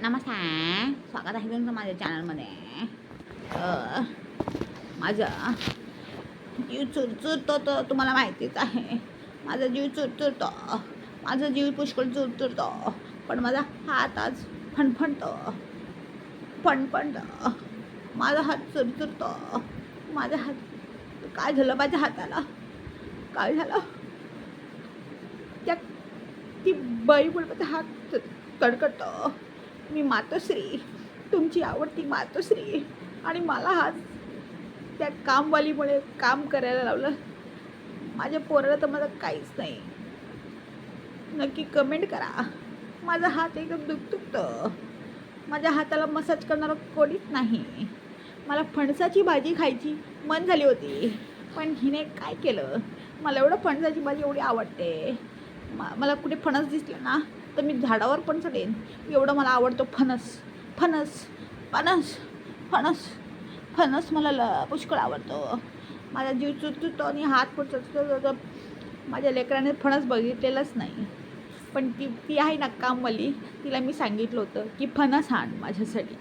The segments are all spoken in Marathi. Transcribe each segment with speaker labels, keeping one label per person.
Speaker 1: नमस्कार. स्वागत आहे तुमचं माझ्या चॅनलमध्ये. माझं जीव चुरचुरतो तर तुम्हाला माहितीच आहे. माझा जीव चुरचुरतो. माझा जीव पुष्कळ चुरचुरतो. पण माझा हात आज फणफणतो. फणफणतो. माझा हात चुरचुरतो. माझा हात काय झालं माझ्या हाताला? काय झालं? त्या ती बाई माझा हात कडकडतो. मी मातोश्री. तुमची आवडती मातोश्री. आणि मला आज त्या कामवालीमुळे काम करायला लावलं. माझ्या पोराला तर माझं काहीच नाही. नक्की कमेंट करा. माझा हात एकदम दुखतो माझ्या हाताला मसाज करणारं कोणीच नाही. मला फणसाची भाजी खायची मन झाली होती. पण हिने काय केलं? मला एवढं फणसाची भाजी एवढी आवडते. मा मला कुठे फणस दिसलं ना? तर मी झाडावर पण चढेन. एवढं मला आवडतो फणस. फणस. फणस. फणस. फणस मला ल पुष्कळ आवडतो. माझा जीव चुचुतो आणि हात पुढचा माझ्या लेकराने फणस बघितलेलंच नाही. पण ती ती आहे ना कामवाली. तिला मी सांगितलं होतं की फणस आण माझ्यासाठी.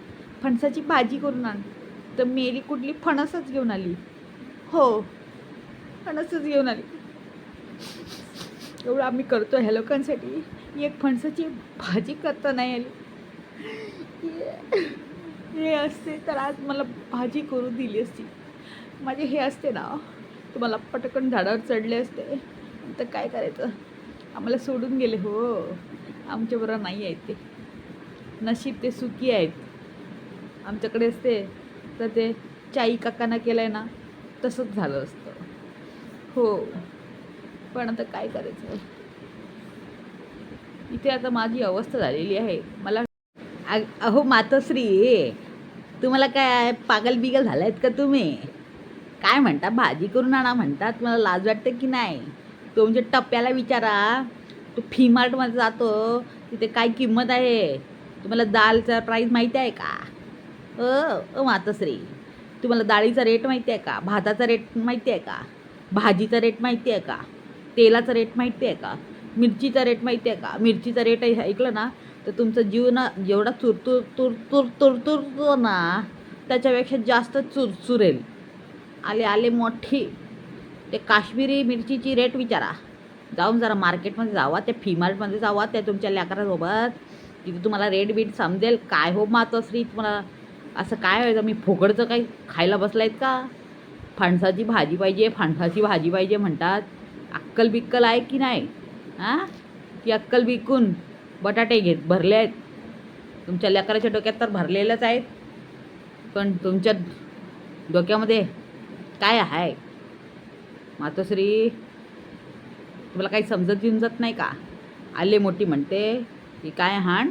Speaker 1: फणसाची भाजी करून आण. तर मेरी कुठली फणसच घेऊन आली. हो. फणसच घेऊन आली. एवढं आम्ही करतो ह्या लोकांसाठी. एक फणसाची भाजी करता नाही आली. हे असते तर आज मला भाजी करू दिली असती. माझे हे असते ना तुम्हाला पटकन झाडावर चढले असते. तर काय करायचं? आम्हाला सोडून गेले हो. आमच्याबरोबर नाही आहेत ते. नशीब ते सुखी आहेत. आमच्याकडे असते तर ते चाई काकांना केलं आहे ना तसंच झालं असतं. हो. पण आता काय करायचं? इथे आता माझी अवस्था झालेली आहे. मला अहो मातोश्री तुम्हाला काय पागल बिगल झालायत का तुम्ही? काय म्हणता? भाजी करून आणा म्हणतात. मला लाज वाटते की नाही? तुमच्या म्हणजे टप्प्याला विचारा. तो फी मार्टमध्ये जातो. तिथे काय किंमत आहे? तुम्हाला दालचा प्राईस माहिती आहे का? अ अ मातोश्री तुम्हाला डाळीचा रेट माहिती आहे का? भाताचा रेट माहिती आहे का? भाजीचा रेट माहिती आहे का? तेलाचा रेट माहिती आहे का? मिरचीचा रेट माहिती आहे का? मिरचीचा रेट ऐकलं ना? तर तुमचं जीव ना जेवढा चुरतुर तुर तुर तुरतुरतो ना त्याच्यापेक्षा जास्त चुरचुरेल आले आले मोठी. ते काश्मीरी मिरचीची रेट विचारा. जाऊन जरा मार्केटमध्ये जावा त्या फी मार्टमध्ये जावा त्या तुमच्या लेकरासोबत. तिथे तुम्हाला रेट बीट समजेल. काय हो मातोश्री तुम्हाला असं काय व्हायचं? मी फुकटचं काही खायला बसलायत का? फणसाची भाजी पाहिजे फणसाची भाजी पाहिजे म्हणतात. अक्कल बिक्कल आहे की नाही? हां? ती अक्कल विकून बटाटे घेत भरले आहेत. तुमच्या लेकराच्या डोक्यात तर भरलेलंच आहेत. पण तुमच्या डोक्यामध्ये काय आहे? मातोश्री तुम्हाला काही समजत विमजत नाही का? आले मोठी म्हणते की काय हाण?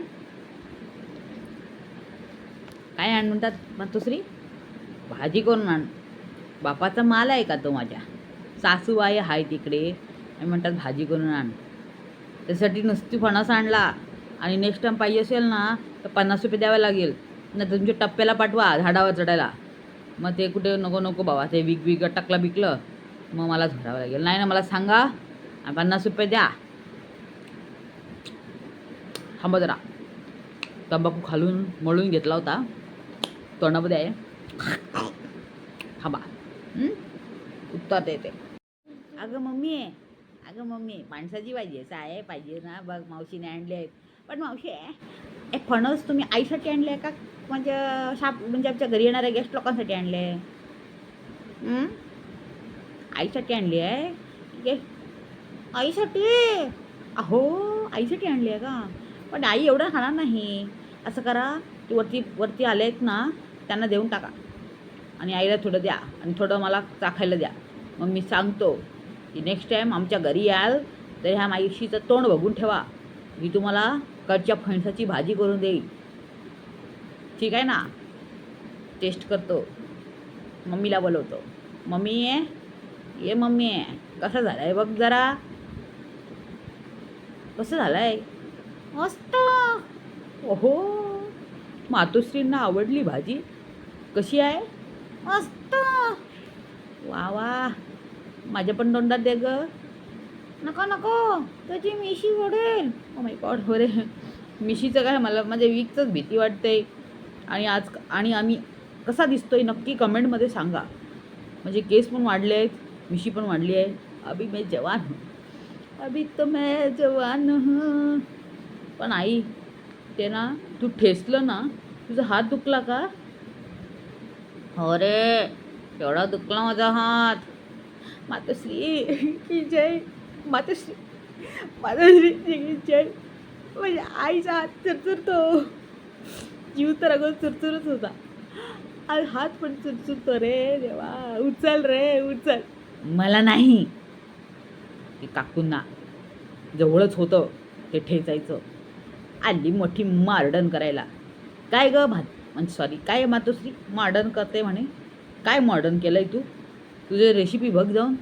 Speaker 1: काय आण म्हणतात मातोश्री? भाजी करून आण बापाचा माल आहे का तो माझ्या? सासू आहे तिकडे. आणि म्हणतात भाजी करून आण त्यासाठी नुसती फणस आणला आणि नेक्स्ट टाईम पाहिजे असेल ना तर पन्नास रुपये द्यावे लागेल. नाही तर तुमच्या टप्प्याला पाठवा झाडावर चढायला. मग ते कुठे नको नको बाबा ते विक विक टकलं बिकलं मग मला झाडावं लागेल. नाही ना मला सांगा आणि पन्नास रुपये द्या. थांबा जरा. तंबाखू खालून मळून घेतला होता. तोंडामध्ये आहे. थांबा. उत्तर ते अगं मम्मी अगं मम्मी माणसाची पाहिजे आहे पाहिजे ना बघ मावशीने आणले आहेत. पण मावशी ए फणस तुम्ही आईसाठी आणले आहे का? म्हणजे शाप म्हणजे आमच्या घरी येणाऱ्या गेस्ट लोकांसाठी आणले आहे. आईसाठी आणली आहे? गे आईसाठी? अहो आईसाठी आणली आहे का? पण आई एवढं खाणार नाही. असं करा की वरती वरती आले आहेत ना त्यांना देऊन टाका. आणि आईला थोडं द्या आणि थोडं मला चाखायला द्या. मग मी सांगतो. की नेक्स्ट टाईम आमच्या घरी याल तर ह्या माईशीचं तोंड बघून ठेवा. मी तुम्हाला कडच्या फणसाची भाजी करून देईल. ठीक आहे ना? टेस्ट करतो. मम्मीला बोलवतो. मम्मी ये ये मम्मी कसं झालं आहे बघ जरा? कसं झालं आहे मस्त. ओहो! मातोश्रींना आवडली भाजी. कशी आहे? मस्त. वा वा. माझ्या पण तोंडात दे ग. नको नको त्याची मिशी ओढेल. ओ माय गॉड हो रे. मिशीचं काय मला माझ्या वीकचंच भीती वाटते. आणि आज आणि आम्ही कसा दिसतोय नक्की कमेंटमध्ये सांगा. म्हणजे केस पण वाढले आहेत मिशी पण वाढली आहे. अभी मैं जवान हूँ. अभी तो मैं जवान हूँ. पण आई ते ना तू ठेसलं ना तुझा हात दुखला का? अरे एवढा दुखला माझा हात. मातोश्री की जय. मातोश्री मातोश्रीची की जय. म्हणजे आईचा हात चुरचुरतो. जीव तर अगं चुरचुरच होता. आज हात पण चुरचुरतो रे देवा. उचल रे उचल. मला नाही. ते काकूंना. जवळच होतं ते ठेचायचं. आली मोठी मार्डन करायला. काय ग भात? म्हणजे सॉरी काय मातोश्री? मार्डन करते म्हणे. काय मॉडर्न केलं आहे तू? तुझे रेसिपी बघ जाऊन.